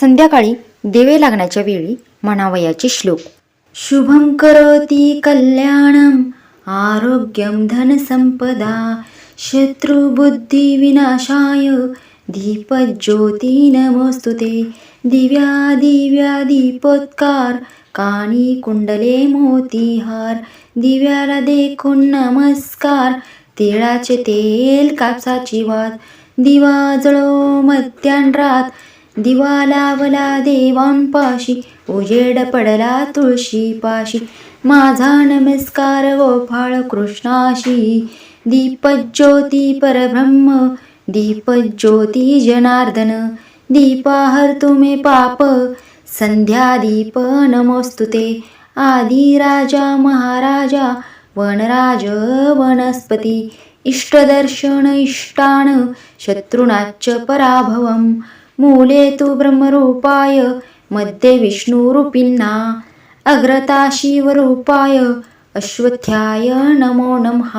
संध्याकाळी दिवे लागण्याच्या वेळी म्हणावयाचे श्लोक. शुभम करोति कल्याणम आरोग्यम धनसंपदा शत्रुबुद्धिविनाशाय दीपज्योती नमोस्तुते दिव्या दिव्या दीपोत्कार काणी कुंडले मोतीहार। दिव्याला देखून नमस्कार तिळाचे तेल कापसाची वात। दिवा जळो मध्यान्रात दिवा लावला देवांपाशी उजेड पडला तुळशी पाशी. माझा नमस्कार गोपाळ कृष्णाशी दीपज्योती परब्रह्म दीपज्योती जनार्दन. दीपाहर तुमे पाप संध्या दीप नमोस्तुते. आदी राजा महाराजा वनराज वनस्पती. इष्टदर्शन इष्टान शत्रुनाच्च पराभवम. मूले तु ब्रह्मरूपायमध्ये विष्णुरूपिन्ना अग्रता शिवरूपाय अश्वथ्याय नमो नमः